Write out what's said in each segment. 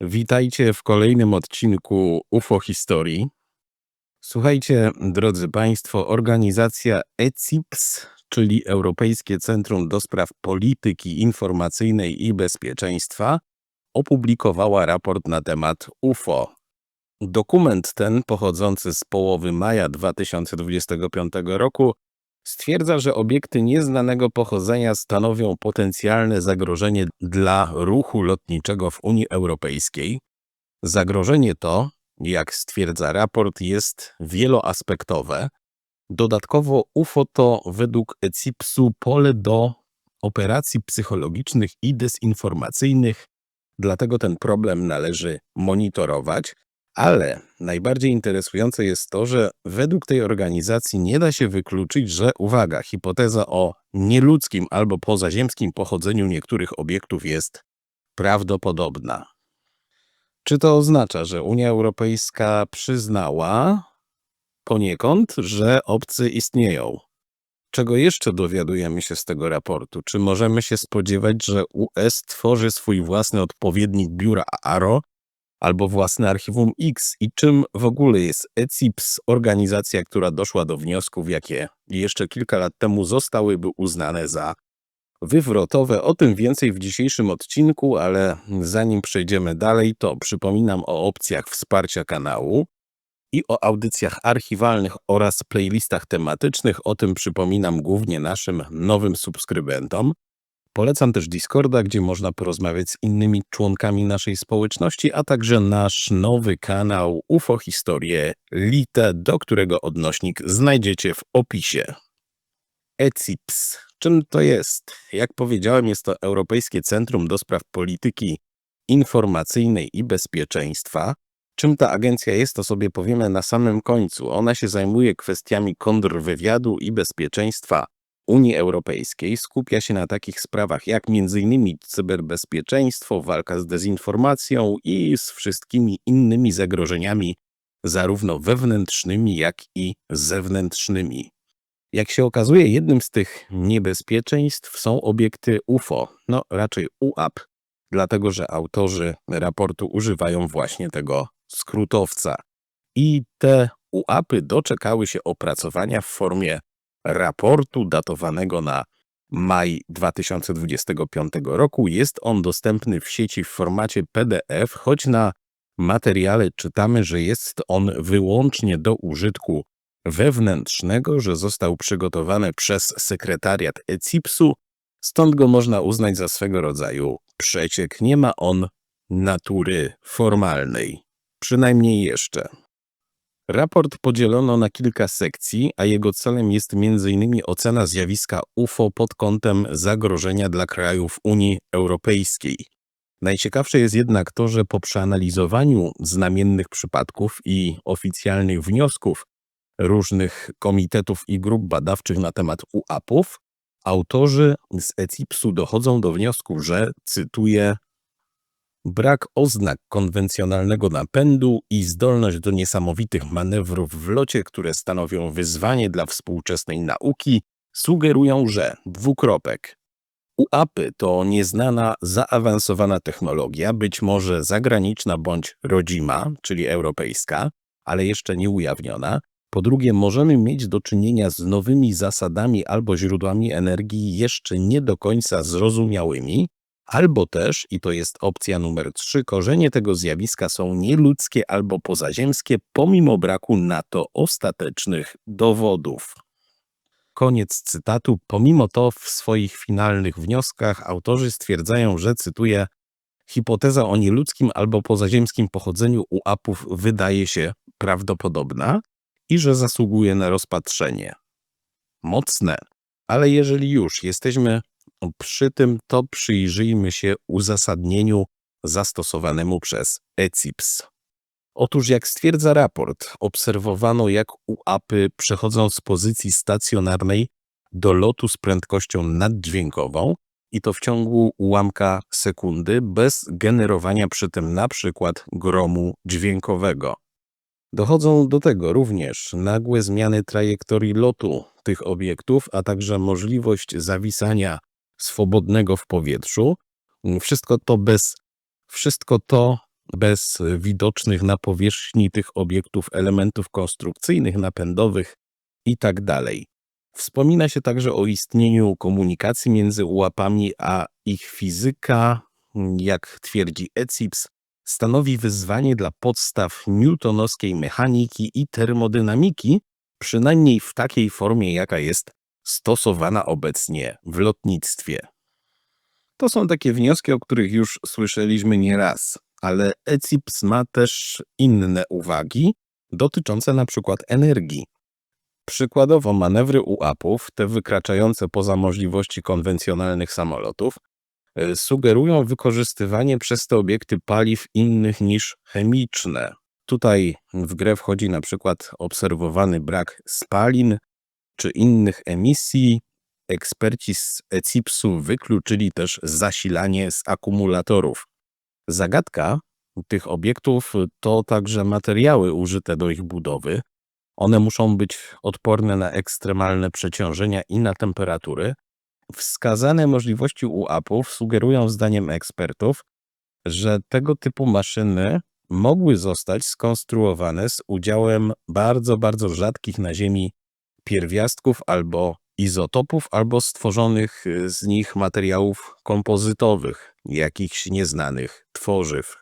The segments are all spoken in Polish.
Witajcie w kolejnym odcinku UFO Historii. Słuchajcie, drodzy Państwo, organizacja ECIPS, czyli Europejskie Centrum do Spraw Polityki Informacyjnej i Bezpieczeństwa, opublikowała raport na temat UFO. Dokument ten, pochodzący z połowy maja 2025 roku, stwierdza, że obiekty nieznanego pochodzenia stanowią potencjalne zagrożenie dla ruchu lotniczego w Unii Europejskiej. Zagrożenie to, jak stwierdza raport, jest wieloaspektowe. Dodatkowo UFO to według ECIPS-u pole do operacji psychologicznych i dezinformacyjnych, dlatego ten problem należy monitorować. Ale najbardziej interesujące jest to, że według tej organizacji nie da się wykluczyć, że uwaga, hipoteza o nieludzkim albo pozaziemskim pochodzeniu niektórych obiektów jest prawdopodobna. Czy to oznacza, że Unia Europejska przyznała poniekąd, że obcy istnieją? Czego jeszcze dowiadujemy się z tego raportu? Czy możemy się spodziewać, że US tworzy swój własny odpowiednik biura ARO albo własne archiwum X i czym w ogóle jest ECIPS, organizacja, która doszła do wniosków, jakie jeszcze kilka lat temu zostałyby uznane za wywrotowe. O tym więcej w dzisiejszym odcinku, ale zanim przejdziemy dalej, to przypominam o opcjach wsparcia kanału i o audycjach archiwalnych oraz playlistach tematycznych. O tym przypominam głównie naszym nowym subskrybentom. Polecam też Discorda, gdzie można porozmawiać z innymi członkami naszej społeczności, a także nasz nowy kanał UFO Historie Lite, do którego odnośnik znajdziecie w opisie. ECIPS. Czym to jest? Jak powiedziałem, jest to Europejskie Centrum do Spraw Polityki Informacyjnej i Bezpieczeństwa. Czym ta agencja jest, to sobie powiemy na samym końcu. Ona się zajmuje kwestiami kontrwywiadu i bezpieczeństwa Unii Europejskiej skupia się na takich sprawach jak m.in. cyberbezpieczeństwo, walka z dezinformacją i z wszystkimi innymi zagrożeniami, zarówno wewnętrznymi, jak i zewnętrznymi. Jak się okazuje, jednym z tych niebezpieczeństw są obiekty UFO, no raczej UAP, dlatego że autorzy raportu używają właśnie tego skrótowca. I te UAPy doczekały się opracowania w formie raportu datowanego na maj 2025 roku. Jest on dostępny w sieci w formacie PDF, choć na materiale czytamy, że jest on wyłącznie do użytku wewnętrznego, że został przygotowany przez sekretariat ECIPS-u, stąd go można uznać za swego rodzaju przeciek. Nie ma on natury formalnej, przynajmniej jeszcze. Raport podzielono na kilka sekcji, a jego celem jest m.in. ocena zjawiska UFO pod kątem zagrożenia dla krajów Unii Europejskiej. Najciekawsze jest jednak to, że po przeanalizowaniu znamiennych przypadków i oficjalnych wniosków różnych komitetów i grup badawczych na temat UAP-ów, autorzy z ECIPS-u dochodzą do wniosku, że, cytuję, brak oznak konwencjonalnego napędu i zdolność do niesamowitych manewrów w locie, które stanowią wyzwanie dla współczesnej nauki, sugerują, że dwukropek. UAPy to nieznana, zaawansowana technologia, być może zagraniczna bądź rodzima, czyli europejska, ale jeszcze nie ujawniona. Po drugie, możemy mieć do czynienia z nowymi zasadami albo źródłami energii jeszcze nie do końca zrozumiałymi, Albo też, i to jest opcja numer trzy, korzenie tego zjawiska są nieludzkie albo pozaziemskie, pomimo braku na to ostatecznych dowodów. Koniec cytatu. Pomimo to w swoich finalnych wnioskach autorzy stwierdzają, że cytuję hipoteza o nieludzkim albo pozaziemskim pochodzeniu UAP-ów wydaje się prawdopodobna i że zasługuje na rozpatrzenie. Mocne, ale jeżeli już jesteśmy przy tym to przyjrzyjmy się uzasadnieniu zastosowanemu przez ECIPS. Otóż, jak stwierdza raport, obserwowano, jak UAPy przechodzą z pozycji stacjonarnej do lotu z prędkością naddźwiękową i to w ciągu ułamka sekundy, bez generowania przy tym na przykład gromu dźwiękowego. Dochodzą do tego również nagłe zmiany trajektorii lotu tych obiektów, a także możliwość zawisania swobodnego w powietrzu. Wszystko to bez, wszystko to bez widocznych na powierzchni tych obiektów elementów konstrukcyjnych, napędowych itd. Wspomina się także o istnieniu komunikacji między ułapami, a ich fizyka, jak twierdzi Ecips, stanowi wyzwanie dla podstaw newtonowskiej mechaniki i termodynamiki, przynajmniej w takiej formie, jaka jest stosowana obecnie w lotnictwie. To są takie wnioski, o których już słyszeliśmy nieraz, ale ECIPS ma też inne uwagi dotyczące na przykład energii. Przykładowo manewry UAP-ów, te wykraczające poza możliwości konwencjonalnych samolotów, e, sugerują wykorzystywanie przez te obiekty paliw innych niż chemiczne. Tutaj w grę wchodzi na przykład obserwowany brak spalin czy innych emisji. Eksperci z ECIPS-u wykluczyli też zasilanie z akumulatorów. Zagadka tych obiektów to także materiały użyte do ich budowy. One muszą być odporne na ekstremalne przeciążenia i na temperatury. Wskazane możliwości UAP-ów sugerują zdaniem ekspertów, że tego typu maszyny mogły zostać skonstruowane z udziałem bardzo, bardzo rzadkich na Ziemi pierwiastków albo izotopów, albo stworzonych y, z nich materiałów kompozytowych, jakichś nieznanych tworzyw.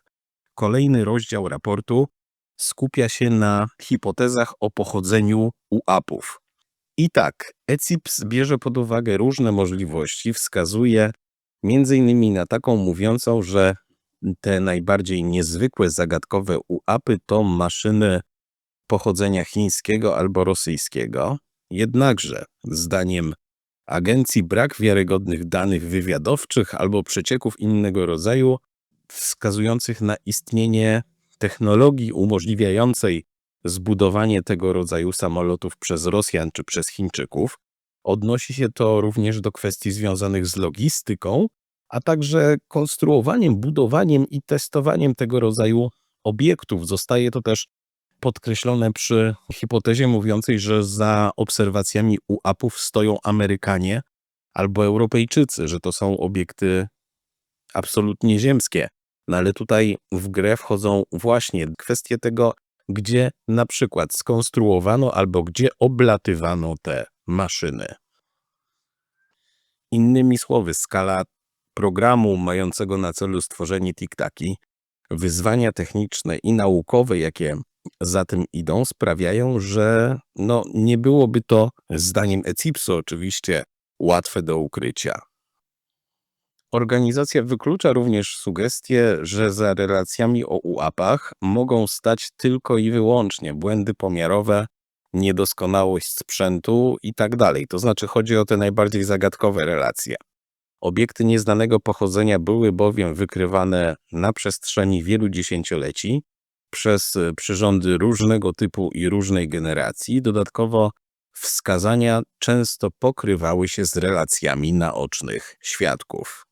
Kolejny rozdział raportu skupia się na hipotezach o pochodzeniu UAP-ów. I tak, ECIPS bierze pod uwagę różne możliwości, wskazuje m.in. na taką mówiącą, że te najbardziej niezwykłe, zagadkowe UAP-y to maszyny pochodzenia chińskiego albo rosyjskiego. Jednakże, zdaniem agencji, brak wiarygodnych danych wywiadowczych albo przecieków innego rodzaju wskazujących na istnienie technologii umożliwiającej zbudowanie tego rodzaju samolotów przez Rosjan czy przez Chińczyków. Odnosi się to również do kwestii związanych z logistyką, a także konstruowaniem, budowaniem i testowaniem tego rodzaju obiektów. Zostaje to też podkreślone przy hipotezie mówiącej, że za obserwacjami UAP-ów stoją Amerykanie albo Europejczycy, że to są obiekty absolutnie ziemskie. No ale tutaj w grę wchodzą właśnie kwestie tego, gdzie na przykład skonstruowano albo gdzie oblatywano te maszyny. Innymi słowy, skala programu mającego na celu stworzenie tiktaki, wyzwania techniczne i naukowe, jakie za tym idą, sprawiają, że no, nie byłoby to, zdaniem ECIPS-u oczywiście, łatwe do ukrycia. Organizacja wyklucza również sugestie, że za relacjami o UAP-ach mogą stać tylko i wyłącznie błędy pomiarowe, niedoskonałość sprzętu itd. Tak to znaczy chodzi o te najbardziej zagadkowe relacje. Obiekty nieznanego pochodzenia były bowiem wykrywane na przestrzeni wielu dziesięcioleci przez przyrządy różnego typu i różnej generacji. Dodatkowo wskazania często pokrywały się z relacjami naocznych świadków.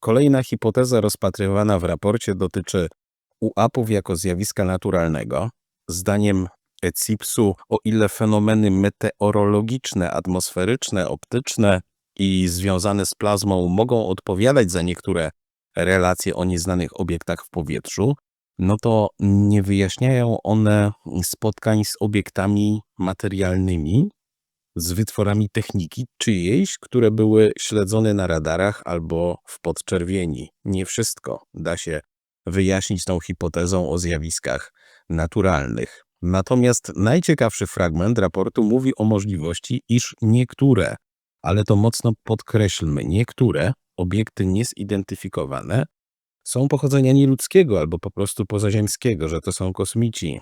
Kolejna hipoteza rozpatrywana w raporcie dotyczy UAP-ów jako zjawiska naturalnego. Zdaniem ECIPS-u, o ile fenomeny meteorologiczne, atmosferyczne, optyczne i związane z plazmą mogą odpowiadać za niektóre relacje o nieznanych obiektach w powietrzu, no to nie wyjaśniają one spotkań z obiektami materialnymi, z wytworami techniki czyjejś, które były śledzone na radarach albo w podczerwieni. Nie wszystko da się wyjaśnić tą hipotezą o zjawiskach naturalnych. Natomiast najciekawszy fragment raportu mówi o możliwości, iż niektóre, ale to mocno podkreślmy, niektóre obiekty niezidentyfikowane są pochodzenia nieludzkiego albo po prostu pozaziemskiego, że to są kosmici.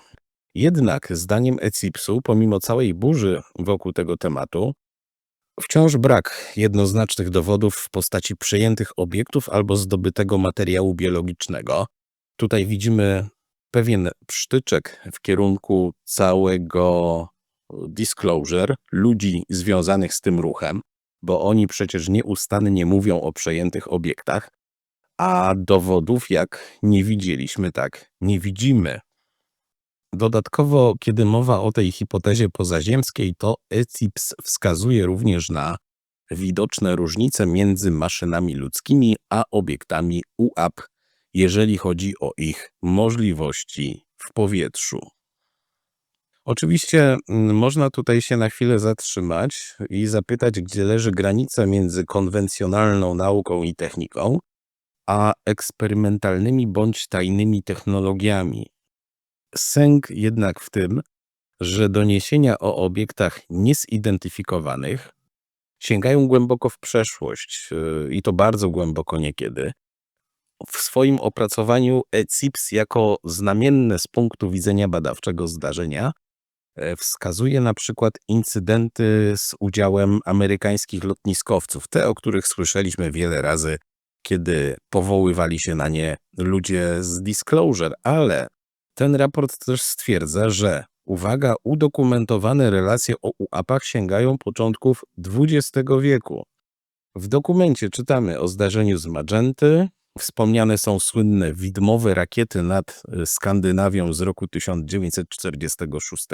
Jednak zdaniem ECIPS-u, pomimo całej burzy wokół tego tematu, wciąż brak jednoznacznych dowodów w postaci przejętych obiektów albo zdobytego materiału biologicznego. Tutaj widzimy pewien psztyczek w kierunku całego disclosure, ludzi związanych z tym ruchem, bo oni przecież nieustannie mówią o przejętych obiektach, a dowodów jak nie widzieliśmy, tak nie widzimy. Dodatkowo, kiedy mowa o tej hipotezie pozaziemskiej, to ECIPS wskazuje również na widoczne różnice między maszynami ludzkimi a obiektami UAP jeżeli chodzi o ich możliwości w powietrzu. Oczywiście można tutaj się na chwilę zatrzymać i zapytać, gdzie leży granica między konwencjonalną nauką i techniką, a eksperymentalnymi bądź tajnymi technologiami. Sęk jednak w tym, że doniesienia o obiektach niezidentyfikowanych sięgają głęboko w przeszłość yy, i to bardzo głęboko niekiedy. W swoim opracowaniu ECIPS jako znamienne z punktu widzenia badawczego zdarzenia e, wskazuje na przykład incydenty z udziałem amerykańskich lotniskowców, te o których słyszeliśmy wiele razy, kiedy powoływali się na nie ludzie z Disclosure, ale ten raport też stwierdza, że uwaga, udokumentowane relacje o UAP-ach sięgają początków XX wieku. W dokumencie czytamy o zdarzeniu z Magenty, wspomniane są słynne widmowe rakiety nad y, Skandynawią z roku 1946,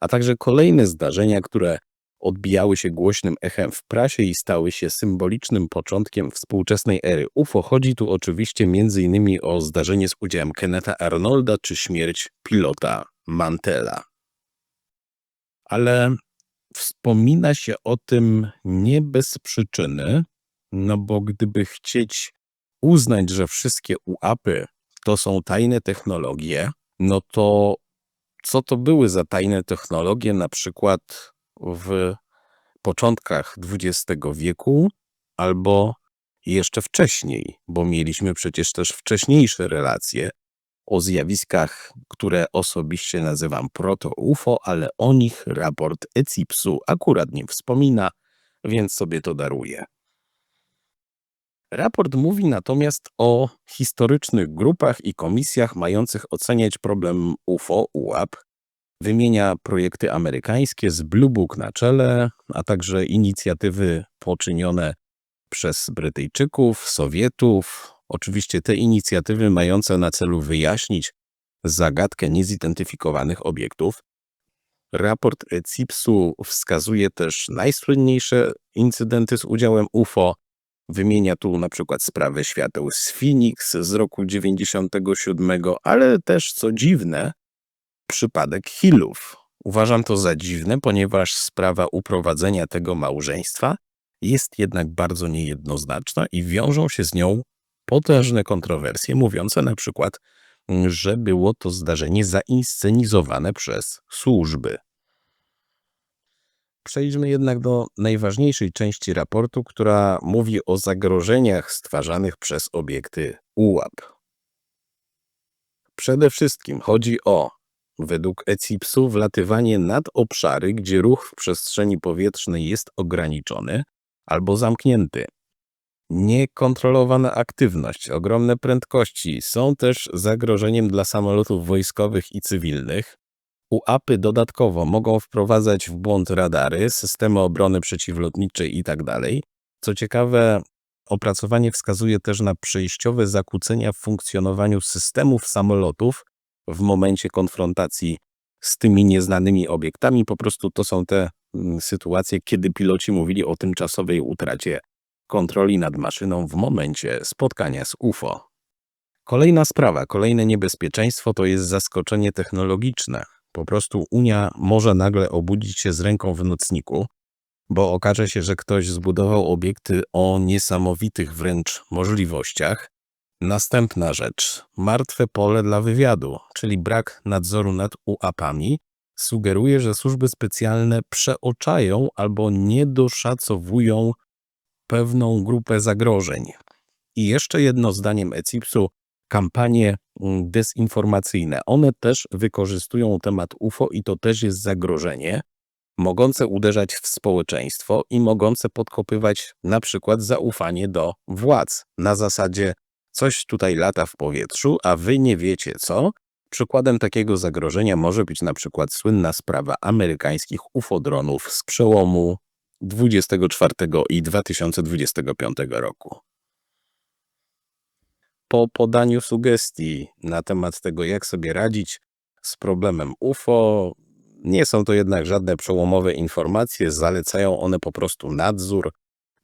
a także kolejne zdarzenia, które odbijały się głośnym echem w prasie i stały się symbolicznym początkiem współczesnej ery UFO. Chodzi tu oczywiście m.in. o zdarzenie z udziałem Kenneta Arnolda czy śmierć pilota Mantela. Ale wspomina się o tym nie bez przyczyny, no bo gdyby chcieć uznać, że wszystkie UAPy to są tajne technologie, no to co to były za tajne technologie, na przykład w początkach XX wieku albo jeszcze wcześniej, bo mieliśmy przecież też wcześniejsze relacje o zjawiskach, które osobiście nazywam proto-UFO, ale o nich raport ECIPS-u akurat nie wspomina, więc sobie to daruję. Raport mówi natomiast o historycznych grupach i komisjach mających oceniać problem UFO, UAP. Wymienia projekty amerykańskie z Blue Book na czele, a także inicjatywy poczynione przez Brytyjczyków, Sowietów. Oczywiście te inicjatywy mające na celu wyjaśnić zagadkę niezidentyfikowanych obiektów. Raport CIPS-u wskazuje też najsłynniejsze incydenty z udziałem UFO, Wymienia tu na przykład sprawę świateł z Phoenix z roku 97, ale też co dziwne, przypadek Hillów. Uważam to za dziwne, ponieważ sprawa uprowadzenia tego małżeństwa jest jednak bardzo niejednoznaczna i wiążą się z nią potężne kontrowersje, mówiące na przykład, że było to zdarzenie zainscenizowane przez służby. Przejdźmy jednak do najważniejszej części raportu, która mówi o zagrożeniach stwarzanych przez obiekty UAP. Przede wszystkim chodzi o, według ECIPS-u, wlatywanie nad obszary, gdzie ruch w przestrzeni powietrznej jest ograniczony albo zamknięty. Niekontrolowana aktywność, ogromne prędkości są też zagrożeniem dla samolotów wojskowych i cywilnych, UAPy dodatkowo mogą wprowadzać w błąd radary, systemy obrony przeciwlotniczej itd. Co ciekawe, opracowanie wskazuje też na przejściowe zakłócenia w funkcjonowaniu systemów samolotów w momencie konfrontacji z tymi nieznanymi obiektami. Po prostu to są te mm, sytuacje, kiedy piloci mówili o tymczasowej utracie kontroli nad maszyną w momencie spotkania z UFO. Kolejna sprawa, kolejne niebezpieczeństwo to jest zaskoczenie technologiczne. Po prostu Unia może nagle obudzić się z ręką w nocniku, bo okaże się, że ktoś zbudował obiekty o niesamowitych wręcz możliwościach. Następna rzecz. Martwe pole dla wywiadu, czyli brak nadzoru nad UAP-ami, sugeruje, że służby specjalne przeoczają albo niedoszacowują pewną grupę zagrożeń. I jeszcze jedno zdaniem ECIPS-u kampanie mm, dezinformacyjne. One też wykorzystują temat UFO i to też jest zagrożenie, mogące uderzać w społeczeństwo i mogące podkopywać na przykład zaufanie do władz. Na zasadzie coś tutaj lata w powietrzu, a wy nie wiecie co. Przykładem takiego zagrożenia może być na przykład słynna sprawa amerykańskich UFO-dronów z przełomu 24 i 2025 roku po podaniu sugestii na temat tego, jak sobie radzić z problemem UFO. Nie są to jednak żadne przełomowe informacje, zalecają one po prostu nadzór,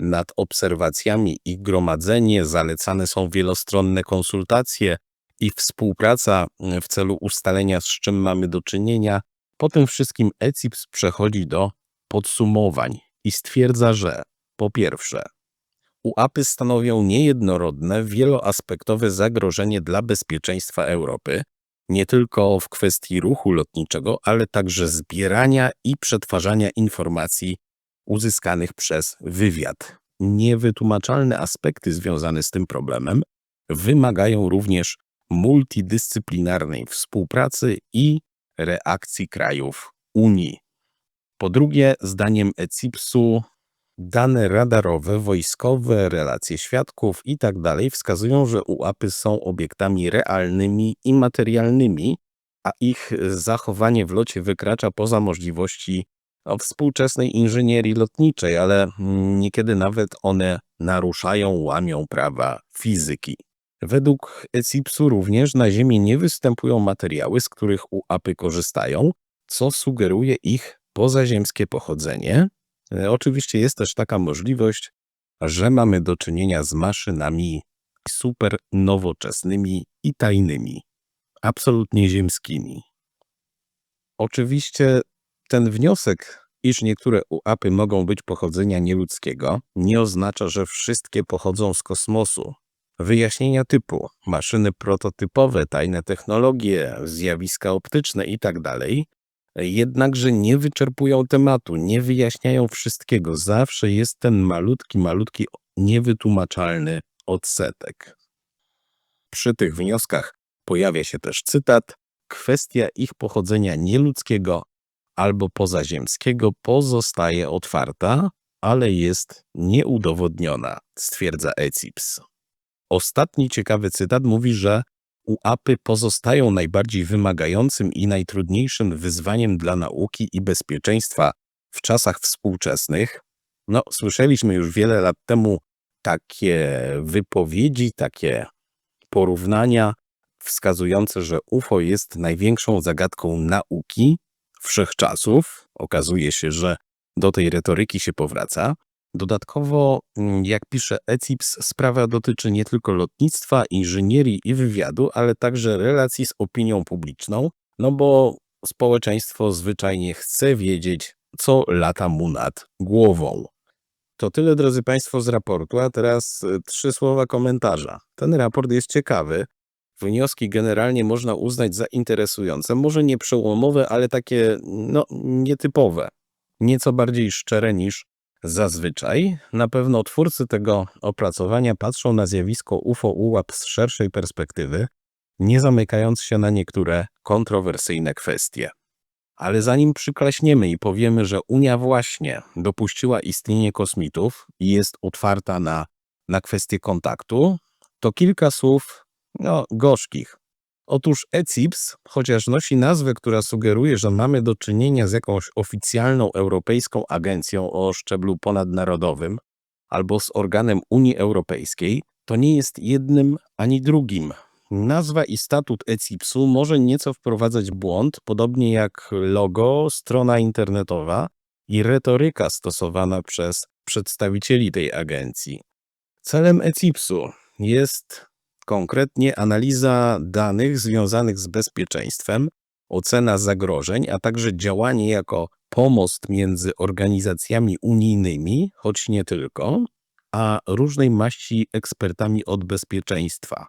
nad obserwacjami i gromadzenie, zalecane są wielostronne konsultacje i współpraca mm, w celu ustalenia, z czym mamy do czynienia. Po tym wszystkim ECIPS przechodzi do podsumowań i stwierdza, że po pierwsze, UAPy stanowią niejednorodne, wieloaspektowe zagrożenie dla bezpieczeństwa Europy, nie tylko w kwestii ruchu lotniczego, ale także zbierania i przetwarzania informacji uzyskanych przez wywiad. Niewytłumaczalne aspekty związane z tym problemem wymagają również multidyscyplinarnej współpracy i reakcji krajów Unii. Po drugie, zdaniem ECIPS-u dane radarowe, wojskowe, relacje świadków itd. wskazują, że UAPy są obiektami realnymi i materialnymi, a ich zachowanie w locie wykracza poza możliwości no, współczesnej inżynierii lotniczej, ale niekiedy nawet one naruszają, łamią prawa fizyki. Według ECIPS-u również na Ziemi nie występują materiały, z których UAPy korzystają, co sugeruje ich pozaziemskie pochodzenie. E, Oczywiście jest też taka możliwość, że mamy do czynienia z maszynami super nowoczesnymi i tajnymi, absolutnie ziemskimi. Oczywiście ten wniosek, iż niektóre UAPy mogą być pochodzenia nieludzkiego, nie oznacza, że wszystkie pochodzą z kosmosu. Wyjaśnienia typu maszyny prototypowe, tajne technologie, zjawiska optyczne itd. jednakże nie wyczerpują tematu, nie wyjaśniają wszystkiego. Zawsze jest ten malutki, malutki, niewytłumaczalny odsetek. Przy tych wnioskach pojawia się też cytat: Kwestia ich pochodzenia nieludzkiego albo pozaziemskiego pozostaje otwarta, ale jest nieudowodniona, stwierdza ECIPS. Ostatni ciekawy cytat mówi, że UAPy pozostają najbardziej wymagającym i najtrudniejszym wyzwaniem dla nauki i bezpieczeństwa w czasach współczesnych. No, słyszeliśmy już wiele lat temu takie wypowiedzi, takie porównania wskazujące, że UFO jest największą zagadką nauki wszechczasów. Okazuje się, że do tej retoryki się powraca. Dodatkowo, mm, jak pisze ECIPS, sprawa dotyczy nie tylko lotnictwa, inżynierii i wywiadu, ale także relacji z opinią publiczną, no bo społeczeństwo zwyczajnie chce wiedzieć, co lata mu nad głową. To tyle, drodzy Państwo, z raportu, a teraz y, trzy słowa komentarza. Ten raport jest ciekawy. Wnioski generalnie można uznać za interesujące, może nie przełomowe, ale takie no, nietypowe. Nieco bardziej szczere niż Zazwyczaj na pewno twórcy tego opracowania patrzą na zjawisko UFO-UAP z szerszej perspektywy, nie zamykając się na niektóre kontrowersyjne kwestie. Ale zanim przyklaśniemy i powiemy, że Unia właśnie dopuściła istnienie kosmitów i jest otwarta na, na kwestie kontaktu, to kilka słów no, gorzkich. Otóż ECIPS, chociaż nosi nazwę, która sugeruje, że mamy do czynienia z jakąś oficjalną europejską agencją o szczeblu ponadnarodowym albo z organem Unii Europejskiej, to nie jest jednym ani drugim. Nazwa i statut ECIPS-u może nieco wprowadzać błąd, podobnie jak logo, strona internetowa i retoryka stosowana przez przedstawicieli tej agencji. Celem ECIPS-u jest konkretnie analiza danych związanych z bezpieczeństwem, ocena zagrożeń, a także działanie jako pomost między organizacjami unijnymi, choć nie tylko, a różnej maści ekspertami od bezpieczeństwa.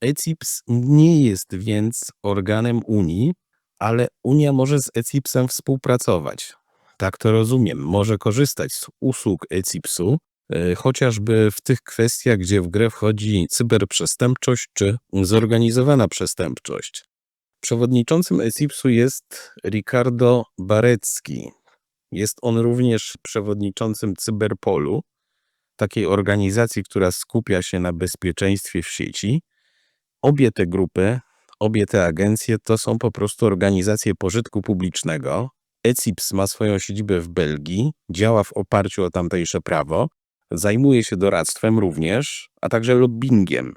ECIPS nie jest więc organem Unii, ale Unia może z ECIPSem współpracować. Tak to rozumiem, może korzystać z usług ECIPSu, chociażby w tych kwestiach, gdzie w grę wchodzi cyberprzestępczość czy zorganizowana przestępczość. Przewodniczącym ECIPS-u jest Ricardo Barecki. Jest on również przewodniczącym Cyberpolu, takiej organizacji, która skupia się na bezpieczeństwie w sieci. Obie te grupy, obie te agencje to są po prostu organizacje pożytku publicznego. ECIPS ma swoją siedzibę w Belgii, działa w oparciu o tamtejsze prawo, Zajmuje się doradztwem również, a także lobbyingiem.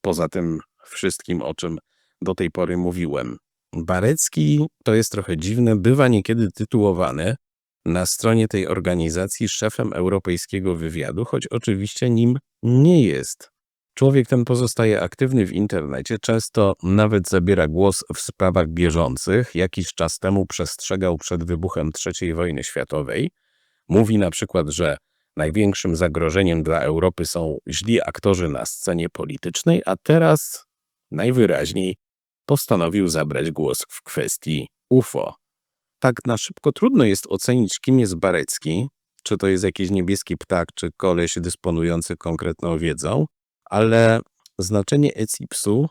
Poza tym wszystkim, o czym do tej pory mówiłem. Barecki to jest trochę dziwne, bywa niekiedy tytułowany na stronie tej organizacji szefem europejskiego wywiadu, choć oczywiście nim nie jest. Człowiek ten pozostaje aktywny w internecie, często nawet zabiera głos w sprawach bieżących. Jakiś czas temu przestrzegał przed wybuchem III wojny światowej. Mówi na przykład, że największym zagrożeniem dla Europy są źli aktorzy na scenie politycznej, a teraz najwyraźniej postanowił zabrać głos w kwestii UFO. Tak na szybko trudno jest ocenić, kim jest Barecki, czy to jest jakiś niebieski ptak, czy koleś dysponujący konkretną wiedzą, ale znaczenie ECIPS-u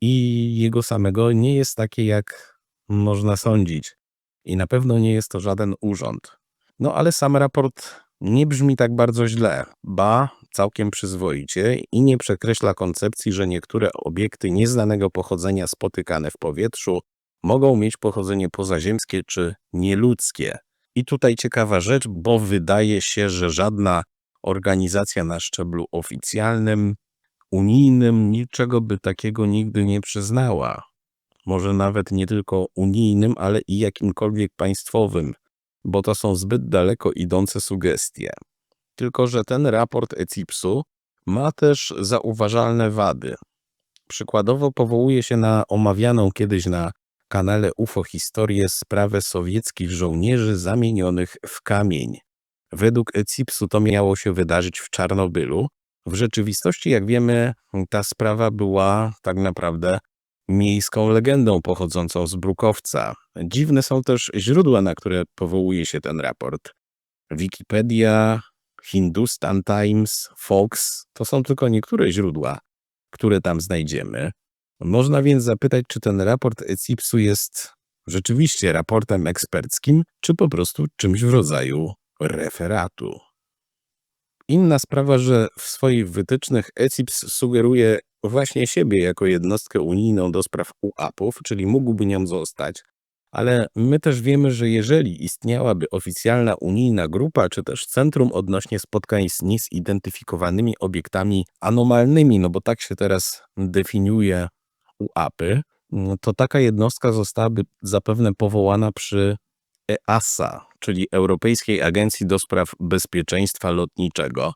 i jego samego nie jest takie, jak można sądzić. I na pewno nie jest to żaden urząd. No ale sam raport nie brzmi tak bardzo źle, ba całkiem przyzwoicie i nie przekreśla koncepcji, że niektóre obiekty nieznanego pochodzenia spotykane w powietrzu mogą mieć pochodzenie pozaziemskie czy nieludzkie. I tutaj ciekawa rzecz, bo wydaje się, że żadna organizacja na szczeblu oficjalnym, unijnym niczego by takiego nigdy nie przyznała. Może nawet nie tylko unijnym, ale i jakimkolwiek państwowym, bo to są zbyt daleko idące sugestie. Tylko, że ten raport ECIPS-u ma też zauważalne wady. Przykładowo powołuje się na omawianą kiedyś na kanale UFO historię sprawę sowieckich żołnierzy zamienionych w kamień. Według ECIPS-u to miało się wydarzyć w Czarnobylu. W rzeczywistości, jak wiemy, ta sprawa była tak naprawdę miejską legendą pochodzącą z Brukowca. Dziwne są też źródła, na które powołuje się ten raport. Wikipedia, Hindustan Times, Fox to są tylko niektóre źródła, które tam znajdziemy. Można więc zapytać, czy ten raport ECIPS-u jest rzeczywiście raportem eksperckim, czy po prostu czymś w rodzaju referatu. Inna sprawa, że w swoich wytycznych ECIPS sugeruje właśnie siebie jako jednostkę unijną do spraw UAP-ów, czyli mógłby nią zostać, ale my też wiemy, że jeżeli istniałaby oficjalna unijna grupa, czy też centrum odnośnie spotkań z niezidentyfikowanymi obiektami anomalnymi, no bo tak się teraz definiuje UAPy, to taka jednostka zostałaby zapewne powołana przy EASA, czyli Europejskiej Agencji do Spraw Bezpieczeństwa Lotniczego.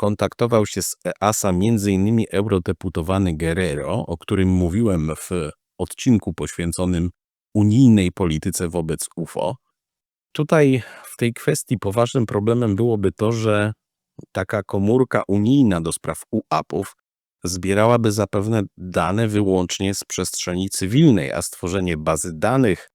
Kontaktował się z EASA m.in. eurodeputowany Guerrero, o którym mówiłem w odcinku poświęconym unijnej polityce wobec UFO. Tutaj w tej kwestii poważnym problemem byłoby to, że taka komórka unijna do spraw UAP-ów zbierałaby zapewne dane wyłącznie z przestrzeni cywilnej, a stworzenie bazy danych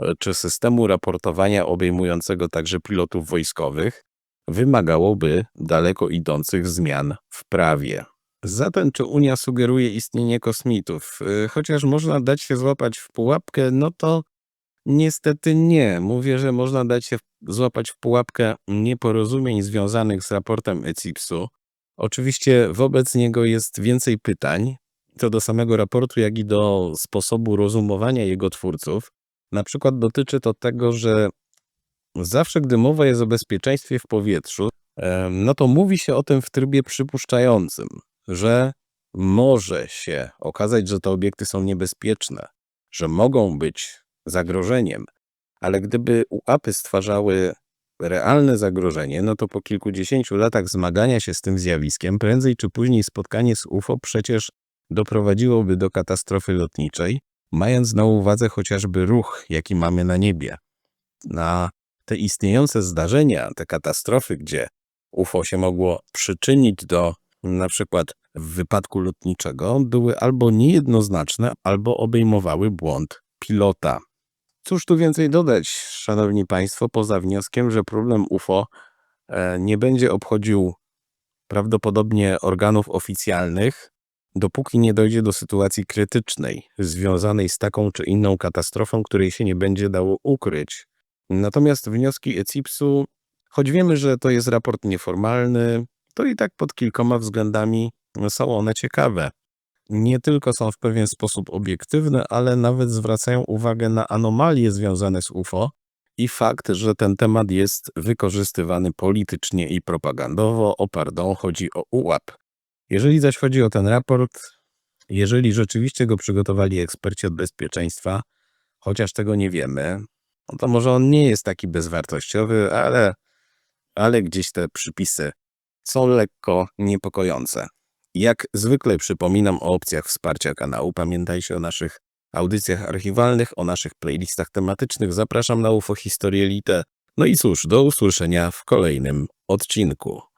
e, czy systemu raportowania obejmującego także pilotów wojskowych wymagałoby daleko idących zmian w prawie. Zatem czy Unia sugeruje istnienie kosmitów? E, chociaż można dać się złapać w pułapkę, no to niestety nie. Mówię, że można dać się złapać w pułapkę nieporozumień związanych z raportem ECIPS-u, Oczywiście wobec niego jest więcej pytań, to do samego raportu, jak i do sposobu rozumowania jego twórców. Na przykład dotyczy to tego, że zawsze, gdy mowa jest o bezpieczeństwie w powietrzu, no to mówi się o tym w trybie przypuszczającym, że może się okazać, że te obiekty są niebezpieczne, że mogą być zagrożeniem, ale gdyby UAPy stwarzały realne zagrożenie, no to po kilkudziesięciu latach zmagania się z tym zjawiskiem, prędzej czy później spotkanie z UFO przecież doprowadziłoby do katastrofy lotniczej, mając na uwadze chociażby ruch, jaki mamy na niebie. Na te istniejące zdarzenia, te katastrofy, gdzie UFO się mogło przyczynić do na przykład wypadku lotniczego, były albo niejednoznaczne, albo obejmowały błąd pilota. Cóż tu więcej dodać, szanowni państwo, poza wnioskiem, że problem UFO e, nie będzie obchodził prawdopodobnie organów oficjalnych, dopóki nie dojdzie do sytuacji krytycznej związanej z taką czy inną katastrofą, której się nie będzie dało ukryć. Natomiast wnioski ECIPS-u, choć wiemy, że to jest raport nieformalny, to i tak pod kilkoma względami są one ciekawe nie tylko są w pewien sposób obiektywne, ale nawet zwracają uwagę na anomalie związane z UFO i fakt, że ten temat jest wykorzystywany politycznie i propagandowo. O pardon, chodzi o UAP. Jeżeli zaś chodzi o ten raport, jeżeli rzeczywiście go przygotowali eksperci od bezpieczeństwa, chociaż tego nie wiemy, no to może on nie jest taki bezwartościowy, ale, ale gdzieś te przypisy są lekko niepokojące. Jak zwykle przypominam o opcjach wsparcia kanału. Pamiętajcie o naszych audycjach archiwalnych, o naszych playlistach tematycznych. Zapraszam na UFO Historię Elite. No i cóż, do usłyszenia w kolejnym odcinku.